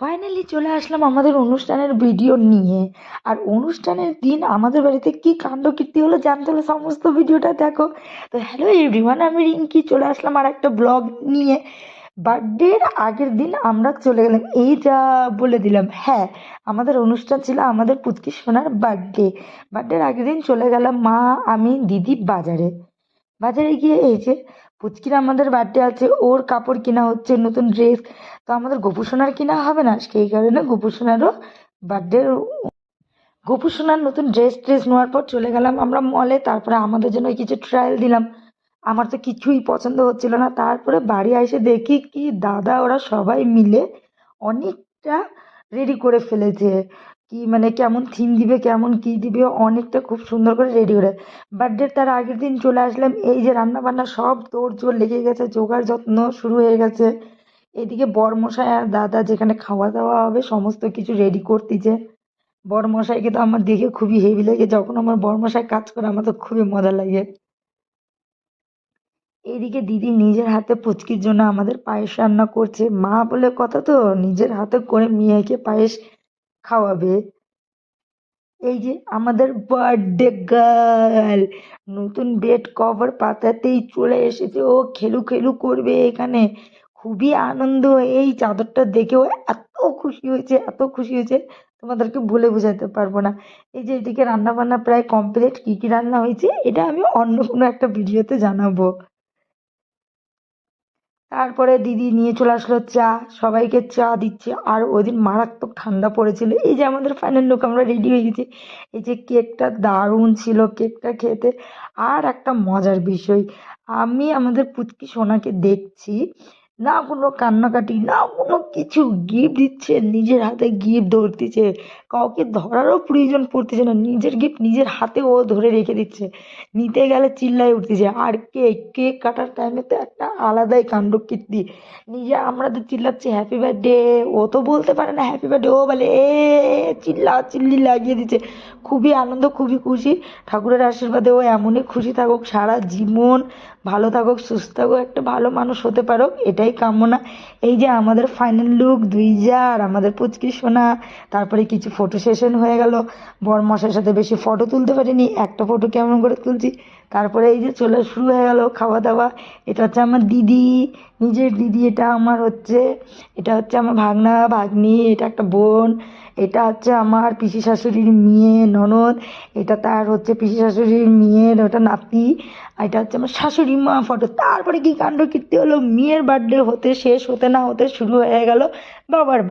Finally চলে আসলাম আমাদের অনুষ্ঠানের ভিডিও নিয়ে। আর অনুষ্ঠানের দিন আমাদের বাড়িতে কী কাণ্ড কীর্তি হলো জানতে হলে সমস্ত ভিডিওটা দেখো। তো হ্যালো এভরিওয়ান আমি রিঙ্কি, চলে আসলাম আর একটা ব্লগ নিয়ে বার্থডের আগের দিন আমরা চলে গেলাম, এই যা বলে দিলাম। হ্যাঁ আমাদের অনুষ্ঠান ছিল আমাদের পুচকি সোনার বার্থডে বার্থডের আগের দিন চলে গেলাম মা, আমি, দিদি বাজারে। বাজারে গিয়ে এই যে পুচকির আমাদের বার্থডে আছে, ওর কাপড় কেনা হচ্ছে, নতুন ড্রেস তো আমাদের গোপু সোনার কেনা হবে না, সেই কারণে গোপু সোনারও বার্থডে গোপু সোনার নতুন ড্রেস ট্রেস নেওয়ার পর চলে গেলাম আমরা মলে তারপরে আমাদের জন্য কিছু ট্রায়াল দিলাম। আমার তো কিছুই পছন্দ হচ্ছিল না, তারপরে বাড়ি এসে দেখি কি দাদা, ওরা সবাই মিলে অনেকটা রেডি করে ফেলেছে। কি মানে কেমন থিম দিবে, কেমন কি দিবে, অনেকটা খুব সুন্দর করে রেডি করে। বার্থডের তার আগের দিন চলে আসলাম, এই যে রান্না বান্না সব তোড় জোর লেগে গেছে, জোগাড় যত্ন শুরু হয়ে গেছে। এদিকে বরমশাই আর দাদা যেখানে খাওয়া দাওয়া হবে, সমস্ত কিছু রেডি করতেছে। বরমশাইকে তো আমার দেখে খুবই হেভি লাগে, যখন আমার বরমশাই কাজ করে, আমার তো খুবই মজা লাগে। এদিকে দিদি নিজের হাতে পুচকির জন্য আমাদের পায়েস রান্না করছে। মা বলে, কথা তো, নিজের হাতে করে মেয়েকে পায়েস খাওয়াবে। এই যে আমাদের বার্থডে গার্ল নতুন বেড কভার পাতাতেই চলে এসেছে। ও খেলু খেলু করবে এখানে। খুবই আনন্দ। এই চাদরটা দেখেও এত খুশি হয়েছে, এত খুশি হয়েছে। তোমাদেরকে বলে বোঝাতে পারব না। এই যে এদিকে রান্না বান্না প্রায় কমপ্লিট কী কী রান্না হয়েছে? এটা আমি অন্য কোনো একটা ভিডিওতে জানাব। তারপরে দিদি নিয়ে চলে আসলো চা। সবাইকে চা দিচ্ছে। আর ওই দিন মারাত্মক ঠান্ডা পড়েছিল। এই যে আমাদের ফাইনাল লুক আমরা রেডি হয়ে গেছি। এই যে কেকটা দারুণ ছিল কেকটা খেতে। আর একটা মজার বিষয়, আমি আমাদের পুচকি সোনাকে দেখছি। না কোনো কান্নাকাটি, না কোনো কিছু গিফট দিচ্ছে, নিজের হাতে গিফট ধরতেছে। কাউকে ধরারও প্রয়োজন পড়তেছে না। নিজের গিফট নিজের হাতে ও ধরে রেখে দিচ্ছে। নিতে গেলে চিল্লায় উঠতেছে। আর কেক কেক কাটার টাইমে তো একটা আলাদাই কাণ্ড কীর্তি নিজে আমরা তো চিল্লাচ্ছি হ্যাপি বার্থডে ও তো বলতে পারে না হ্যাপি বার্থডে ও বলে, এ, চিল্লা, চিল্লি লাগিয়ে দিচ্ছে। খুবই আনন্দ, খুবই খুশি। ঠাকুরের আশীর্বাদে ও এমনই খুশি থাকুক সারা জীবন। ভালো থাকুক, সুস্থ থাকুক, একটা ভালো মানুষ হতে পারো এটাই কামনা। এই যে আমাদের ফাইনাল লুক দুই যার আমাদের পুচকি সোনা। তারপরে কিছু ফটো সেশন হয়ে গেল। বরমশাইয়ের সাথে বেশি ফটো তুলতে পারিনি। একটা ফটো কেমন করে তুলছি? তারপরে এই যে চলে শুরু হয়ে গেল খাওয়া দাওয়া এটা হচ্ছে আমার দিদি। নিজের দিদি, এটা আমার হচ্ছে, এটা হচ্ছে আমার ভাগনা, ভাগ্নি, এটা একটা বোন। এটা হচ্ছে আমার পিসি শাশুড়ির মেয়ে, ননদ। এটা তার হচ্ছে পিসি শাশুড়ির মেয়ের ওটা নাতি। আর এটা হচ্ছে আমার শাশুড়ি মা ফটো। তারপরে কি কাণ্ড কীর্তি হলো? মেয়ের বার্থডে হতে শেষ, হতে না হতে শুরু হয়ে গেল বাবার